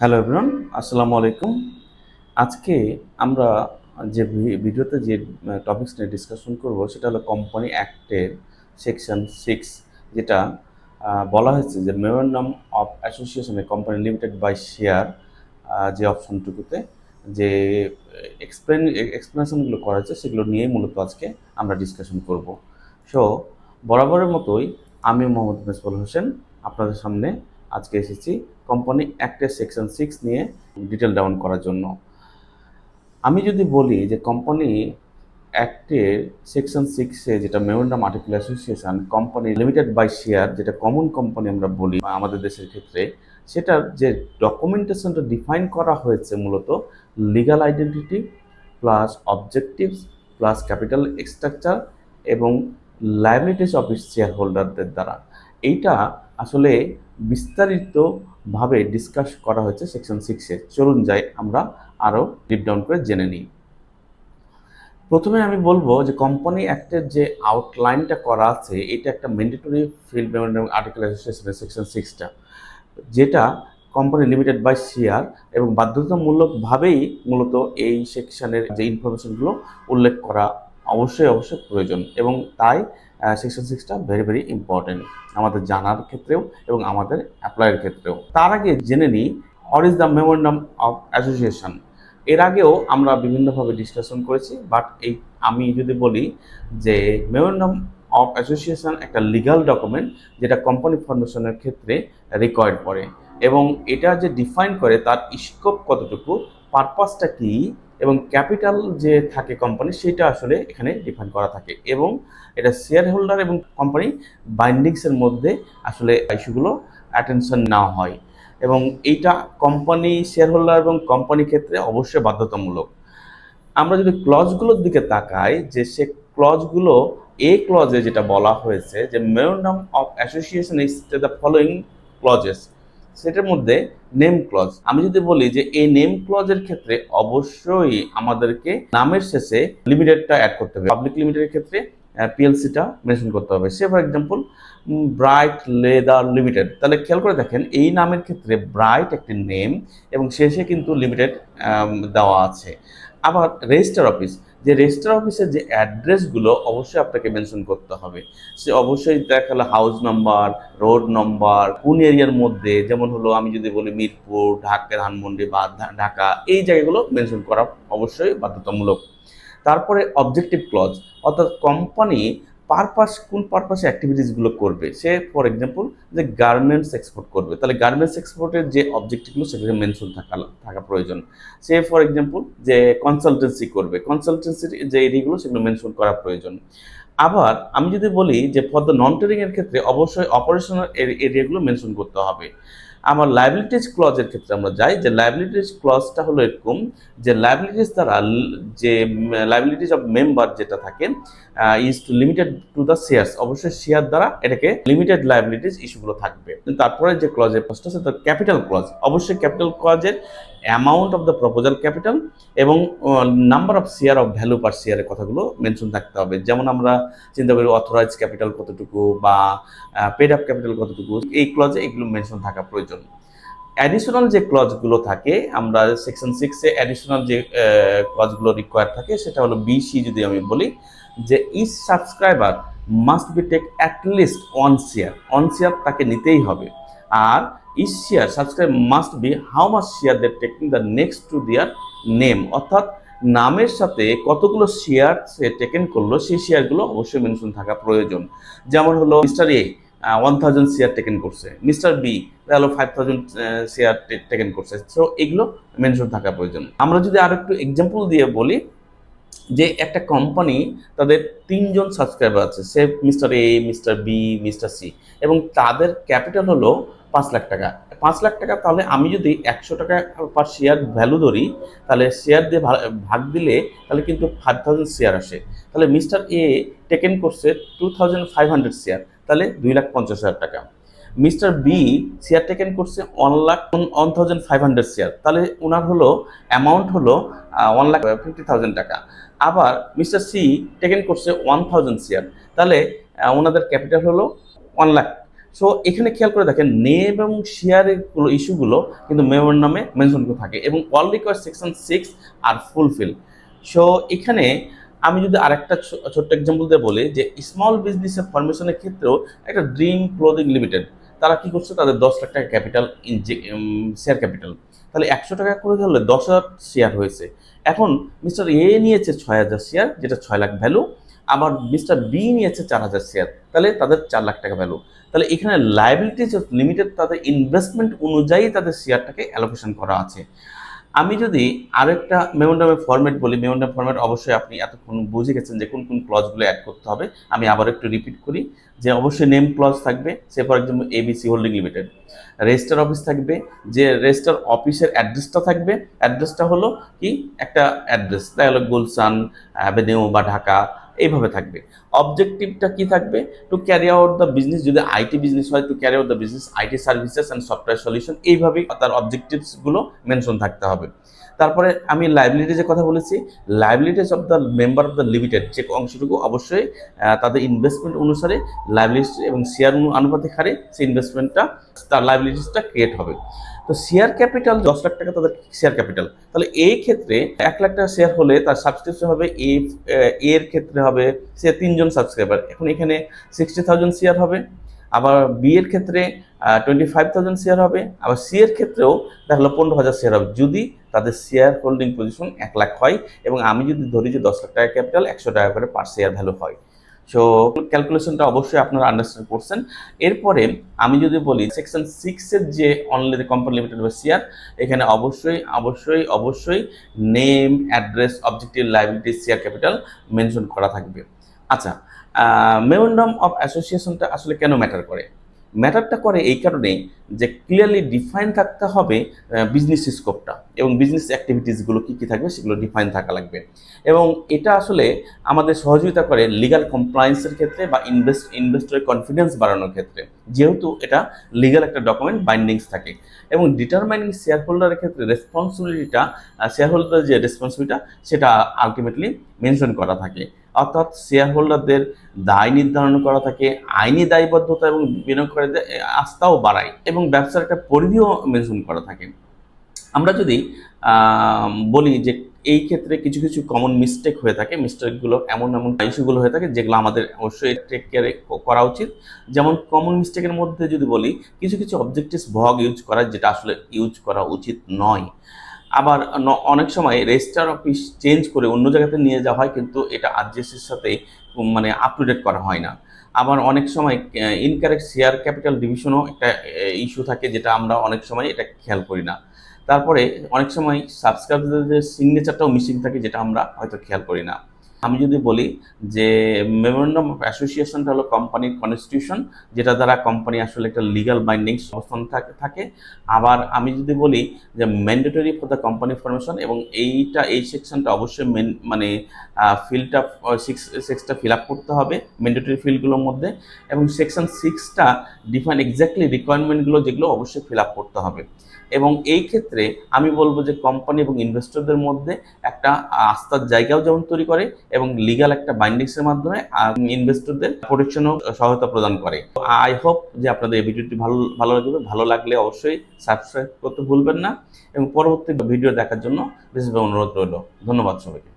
Hello everyone, আসসালামু আলাইকুম। আজকে আমরা যে ভিডিওতে যে টপিকস নিয়ে ডিসকাশন করব সেটা হলো কোম্পানি অ্যাক্টের সেকশন সিক্স যেটা বলা হয়েছে যে মেমোরান্ডাম অফ অ্যাসোসিয়েশনে কোম্পানি লিমিটেড বাই শেয়ার যে অপশনটুকুতে যে এক্সপ্লেন এক্সপ্লেনেশনগুলো করা হয়েছে সেগুলো নিয়েই মূলত আজকে আমরা ডিসকাশন করব। সো বরাবরের মতোই আমি মোহাম্মদ মেসবুল হোসেন, আপনাদের সামনে আজকে এসেছি। কোম্পানি অ্যাক্টের সেকশন সিক্স নিয়ে ডিটেল ডাউন করার জন্য। আমি যদি বলি যে কোম্পানি অ্যাক্টের সেকশন সিক্সে যেটা memorandum article association company limited by share যেটা কমন কোম্পানি আমরা বলি আমাদের দেশের ক্ষেত্রে, সেটার যে ডকুমেন্টেশনটা ডিফাইন করা হয়েছে মূলত legal identity plus objectives plus capital structure এবং লাইবিলিটিস অফ ইস শেয়ার হোল্ডারদের দ্বারা। এইটা আসলে বিস্তারিতভাবে ডিসকাস করা হয়েছে সেকশন সিক্সে চলুন যাই আমরা আরও ডিপ ডাউন করে জেনে নিই। প্রথমে আমি বলব যে কোম্পানি অ্যাক্টের যে আউটলাইনটা করা আছে, এটা একটা ম্যান্ডেটরি ফিল্ড মেমোরেন্ডাম আর্টিকেল অ্যাসোসিয়েশনের সেকশন সিক্সটা যেটা কোম্পানি লিমিটেড বাই শেয়ার এবং বাধ্যতামূলকভাবেই মূলত এই সেকশনের যে ইনফরমেশনগুলো উল্লেখ করা অবশ্যই অবশ্যই প্রয়োজন এবং তাই সেকশন সিক্সটা ভেরি ভেরি ইম্পর্টেন্ট আমাদের জানার ক্ষেত্রেও এবং আমাদের অ্যাপ্লাইয়ের ক্ষেত্রেও। তার আগে জেনে নিই what is the memorandum of association এর আগেও আমরা বিভিন্নভাবে ডিসকাশন করেছি বাট এই আমি যদি বলি যে মেমোরান্ডাম অফ অ্যাসোসিয়েশন একটা লিগাল ডকুমেন্ট যেটা কোম্পানি ফর্মেশনের ক্ষেত্রে রিকোয়ার্ড করে এবং এটা যে ডিফাইন করে তার স্কোপ কতটুকু পারপাসটা কী ক্যাপিটাল যে থাকে কোম্পানি সেটা আসলে এখানে ডিফাইন করা থাকে। এবং এটা শেয়ার হোল্ডার এবং কোম্পানি বাইন্ডিংসের মধ্যে আসলে ইস্যুগুলো অ্যাটেনশন নেওয়া হয়। এবং এইটা কোম্পানি শেয়ার হোল্ডার এবং কোম্পানি ক্ষেত্রে অবশ্যই বাধ্যতামূলক। আমরা যদি ক্লজগুলোর দিকে তাকাই, যে সে ক্লজগুলো এ ক্লজে যেটা বলা হয়েছে, যে memorandum of association is the following clauses সেটার মধ্যে নেম ক্লজ আমি যদি বলি যে এই নেম ক্লজের ক্ষেত্রে অবশ্যই আমাদেরকে নামের শেষে লিমিটেডটা অ্যাড করতে হবে। পাবলিক লিমিটেডের ক্ষেত্রে পিএলসিটা মেনশন করতে হবে। Say for example bright leather limited তাহলে খেয়াল করে দেখেন, এই নামের ক্ষেত্রে ব্রাইট একটি নেম এবং শেষে কিন্তু লিমিটেড দেওয়া আছে। আবার রেজিস্টার অফিস যে রেজিস্টার অফিসের যে অ্যাড্রেসগুলো অবশ্যই আপনাকে মেনশন করতে হবে। সে অবশ্যই দেখা গেলো হাউস নাম্বার রোড নাম্বার কোন এরিয়ার মধ্যে, যেমন হলো আমি যদি বলি মিরপুর ঢাকা ধানমন্ডি বা ঢাকা, এই জায়গাগুলো মেনশন করা অবশ্যই বাধ্যতামূলক। তারপরে অবজেক্টিভ ক্লজ অর্থাৎ কোম্পানি পারপাস কোন পারপাসে অ্যাক্টিভিটিসগুলো করবে? সে ফর এক্সাম্পল যে গার্মেন্টস এক্সপোর্ট করবে। তাহলে গার্মেন্টস এক্সপোর্টের যে অবজেক্টিভগুলো সেগুলো মেনশন থাকা থাকা প্রয়োজন। সে ফর এক্সাম্পল যে কনসালটেন্সি করবে। কনসালটেন্সির যে এরিয়াগুলো সেগুলো মেনশন করা প্রয়োজন। আবার আমি যদি বলি যে ফর দ্য নন ট্রেডিংয়ের ক্ষেত্রে অবশ্যই অপারেশনাল এরিয়াগুলো মেনশন করতে হবে। আমার লাইবিলিটিস ক্লজের ক্ষেত্রে আমরা যাই, যে লাইবিলিটিস ক্লজটা হলো এরকম যে লাইবিলিটিস দ্বারা যে লাইবিলিটিস অফ মেম্বার যেটা থাকে is to limited to the shares অবশ্যই শেয়ার দ্বারা এটাকে লিমিটেড লাইবিলিটিস ইস্যুগুলো থাকবে। তারপরে যে ক্লজের ফার্স্ট আছে ক্যাপিটাল ক্লজ অবশ্যই capital ক্লজের amount of the proposal capital এবং number of share of value per শেয়ারের কথাগুলো মেনশন থাকতে হবে। যেমন আমরা চিন্তা করি অথরাইজ ক্যাপিটাল কতটুকু বা পেড আপ ক্যাপিটাল কতটুকু, এই ক্লজে এগুলো মেনশন থাকা প্রয়োজন। অ্যাডিশনাল যে ক্লজগুলো থাকে, আমরা সেকশন সিক্সে অ্যাডিশনাল যে ক্লজগুলো রিকোয়ার থাকে, সেটা হলো বিসি যদি আমি বলি যে each subscriber must be take at least one share one share তাকে নিতেই হবে। আর each share subscribe must be how much share that taking the next to their name অর্থাৎ নামের সাথে কতগুলো শেয়ার সে টেকেন করল, সেই শেয়ারগুলো অবশ্যই মেনশন থাকা প্রয়োজন। যেমন হলো mister A one thousand share taken করছে। মিস্টার বি তাহলে ফাইভ থাউজেন্ড শেয়ার টেকেন করছে। সো এগুলো মেনশন থাকা প্রয়োজন। আমরা যদি আরও একটু এক্সাম্পল দিয়ে বলি যে একটা কোম্পানি তাদের তিনজন সাবস্ক্রাইবার আছে, say mister A mister B mister C এবং তাদের ক্যাপিটাল হলো পাঁচ লাখ টাকা। পাঁচ লাখ টাকা তাহলে আমি যদি একশো টাকা পার শেয়ার ভ্যালু ধরি, তাহলে শেয়ার দিয়ে ভাগ দিলে তাহলে কিন্তু ফাইভ থাউজেন্ড শেয়ার আসে। তাহলে মিস্টার এ টেকেন করছে two thousand five hundred share তাহলে দুই লাখ পঞ্চাশ হাজার টাকা। মিস্টার বি শেয়ার টেকেন করছে one lakh one thousand five hundred share তাহলে ওনার হলো অ্যামাউন্ট হলো ওয়ান লাখ ফিফটি থাউজেন্ড টাকা। আবার মিস্টার সি টেকেন করছে ওয়ান থাউজেন্ড শেয়ার তাহলে ওনাদের ক্যাপিটাল হলো ওয়ান লাখ সো এখানে খেয়াল করে দেখেন নেম এবং শেয়ারের ইস্যুগুলো কিন্তু মেমোর নামে মেনশন করে থাকে এবং all require section six are fulfil so এখানে আমি যদি আরেকটা ছোট্ট এক্সাম্পল দিয়ে বলি যে স্মল বিজনেসের ফরমেশনের ক্ষেত্রেও একটা ড্রিম ক্লোদিং লিমিটেড তারা কি করছে? তাদের দশ লাখ টাকা ক্যাপিটাল শেয়ার ক্যাপিটাল তাহলে একশো টাকা করে ধরলে দশ হাজার শেয়ার হয়েছে। এখন মিস্টার এ নিয়েছে ছয় হাজার শেয়ার যেটা ছয় লাখ ভ্যালু আবার মিস্টার বি নিয়েছে চার হাজার শেয়ার তাহলে তাদের চার লাখ টাকা ভ্যালু তাহলে এখানে লাইবিলিটিজ লিমিটেড তাদের ইনভেস্টমেন্ট অনুযায়ী তাদের শেয়ারটাকে অ্যালোকেশন করা আছে। আমি যদি আরেকটা মেমোন্ডামের ফরম্যাট বলি মেমোন্ডাম ফরম্যাট অবশ্যই আপনি এতক্ষণ বুঝে গেছেন যে কোন কোন ক্লজগুলো অ্যাড করতে হবে। আমি আবার একটু রিপিট করি যে অবশ্যই নেম ক্লজ থাকবে, say for example ABC holding limited register office থাকবে, যে রেজিস্টার অফিসের অ্যাড্রেসটা থাকবে অ্যাড্রেসটা হলো কি? একটা অ্যাড্রেস তাই হলো গুলশান অ্যাভিনিউ বা ঢাকা। এইভাবে থাকবে। অবজেক্টিভটা কি থাকবে? To carry out the business যদি আইটি বিজনেস হয় to carry out the business IT services and software solution এইভাবেই তার অবজেক্টিভসগুলো মেনশন থাকতে হবে। তারপরে আমি লাইবিলিটি যে কথা বলেছি। Liabilities of the member of the limited যে অংশটুকু অবশ্যই তাদের ইনভেস্টমেন্ট অনুসারে লাইবিলিটি এবং শেয়ার আনুপাতিক হারে সেই ইনভেস্টমেন্টটা তার লাইবিলিটিসটা ক্রিয়েট হবে। তো শেয়ার ক্যাপিটাল দশ লাখ টাকা তাদের শেয়ার ক্যাপিটাল তাহলে এই ক্ষেত্রে এক লাখ টাকা শেয়ার হলে তার সাবস্ক্রিপশন হবে, এ এর ক্ষেত্রে হবে, সে তিনজন সাবস্ক্রাইবার এখন এখানে সিক্সটি থাউজেন্ড শেয়ার হবে। আবার বি এর ক্ষেত্রে টোয়েন্টি ফাইভ থাউজেন্ড শেয়ার হবে। আবার সি এর ক্ষেত্রেও দেখল পনেরো হাজার শেয়ার হবে। যদি তাদের শেয়ার হোল্ডিং পজিশন এক লাখ হয় এবং আমি যদি ধরি যে দশ লাখ টাকা ক্যাপিটাল একশো টাকা করে পার শেয়ার ভ্যালু হয়। সো ক্যালকুলেশনটা অবশ্যই আপনারা আন্ডারস্ট্যান্ড করছেন। এরপরে আমি যদি বলি সেকশন সিক্সের যে অনলি কোম্পানি লিমিটেড বা শেয়ার এখানে অবশ্যই অবশ্যই অবশ্যই name address objective liability share capital mention করা থাকবে। আচ্ছা মেমোন্ডাম অফ অ্যাসোসিয়েশনটা আসলে কেন ম্যাটার করে? ম্যাটারটা করে এই কারণে যে ক্লিয়ারলি ডিফাইন থাকতে হবে বিজনেস স্কোপটা এবং বিজনেস অ্যাক্টিভিটিসগুলো কী কী থাকবে সেগুলো ডিফাইন থাকা লাগবে। এবং এটা আসলে আমাদের সহযোগিতা করে লিগাল কমপ্লায়েন্সের ক্ষেত্রে বা ইনভেস্ট ইনভেস্টরের কনফিডেন্স বাড়ানোর ক্ষেত্রে। যেহেতু এটা লিগাল একটা ডকুমেন্ট বাইন্ডিংস থাকে। এবং ডিটারমাইনিং শেয়ার হোল্ডারের ক্ষেত্রে রেসপন্সিবিলিটিটা শেয়ার হোল্ডারের যে রেসপন্সিবিলিটা সেটা আলটিমেটলি মেনশন করা থাকে। অর্থাৎ শেয়ার হোল্ডারদের দায় নির্ধারণ করা থাকে, আইনি দায়বদ্ধতা এবং বিনিয়োগকারীদের আস্থাও বাড়ায় এবং ব্যবসার একটা পরিধিও মেনশন করা থাকে। আমরা যদি বলি যে এই ক্ষেত্রে কিছু কিছু কমন মিস্টেক হয়ে থাকে মিস্টেকগুলো এমন এমন ইস্যুগুলো হয়ে থাকে যেগুলো আমাদের অবশ্যই টেক কেয়ারে করা উচিত। যেমন কমন মিস্টেকের মধ্যে যদি বলি, কিছু কিছু অবজেক্টিভস ভগ ইউজ করা যেটা আসলে ইউজ করা উচিত নয়। আবার অনেক সময় রেজিস্টার অফিস চেঞ্জ করে অন্য জায়গাতে নিয়ে যাওয়া হয়, কিন্তু এটা আরজিএসের সাথে মানে আপ টু ডেট করা হয় না। আবার অনেক সময় ইনকারেক্ট শেয়ার ক্যাপিটাল ডিভিশনও একটা ইস্যু থাকে যেটা আমরা অনেক সময় এটা খেয়াল করি না। তারপরে অনেক সময় সাবস্ক্রাইবারদের সিগনেচারটাও মিসিং থাকে যেটা আমরা হয়তো খেয়াল করি না। আমি যদি বলি যে মেমোরেন্ডাম অফ অ্যাসোসিয়েশনটা হলো কোম্পানির কনস্টিটিউশন যেটা দ্বারা কোম্পানি আসলে একটা লিগাল বাইন্ডিং থাকে থাকে। আবার আমি যদি বলি যে mandatory for the company formation এবং এইটা, এই সেকশনটা অবশ্যই মেন মানে ফিল্ডটা সিক্স সিক্সটা ফিল আপ করতে হবে ম্যান্ডেটরি ফিল্ডগুলোর মধ্যে। এবং সেকশন সিক্সটা ডিফাইন এক্স্যাক্টলি রিকোয়ারমেন্টগুলো যেগুলো অবশ্যই ফিল আপ করতে হবে। এবং এই ক্ষেত্রে আমি বলব যে কোম্পানি এবং ইনভেস্টরদের মধ্যে একটা আস্থার জায়গাও যেমন তৈরি করে এবং লিগাল একটা বাইন্ডিংসের মাধ্যমে ইনভেস্টরদের প্রোটেকশনও সহায়তা প্রদান করে। আই হোপ যে আপনাদের এই ভিডিওটি ভালো ভালো লাগবে। ভালো লাগলে অবশ্যই সাবস্ক্রাইব করতে ভুলবেন না। এবং পরবর্তী ভিডিও দেখার জন্য বিশেষভাবে অনুরোধ রইল। ধন্যবাদ সবাইকে।